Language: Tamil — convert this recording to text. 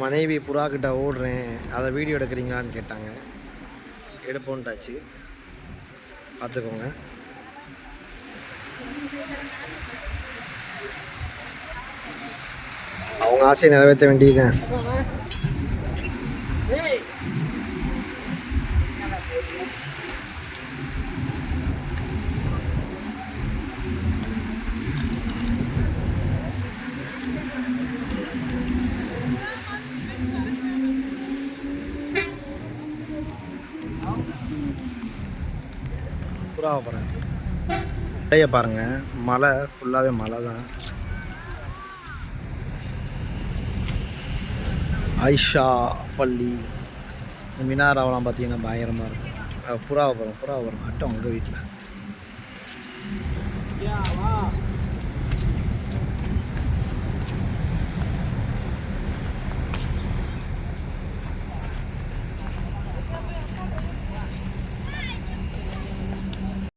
மனைவி புறா கிட்ட ஓடுறேன் அதை வீடியோ எடுக்கிறீங்களான்னு கேட்டாங்க. எடுப்போன்ட்டாச்சு பார்த்துக்கோங்க. அவங்க ஆசையை நிறைவேற்ற வேண்டியதுதான். புறாவை பாருங்க. மலையை பாருங்க மலை ஃபுல்லாகவே மலை தான். ஐஷா பள்ளி இந்த மினாராவெலாம் பார்த்தீங்கன்னா பயங்கரமாக இருக்கும். புறாவை பாருங்க புறாவை பாருங்க அட்டம் உங்கள் வீட்டில்.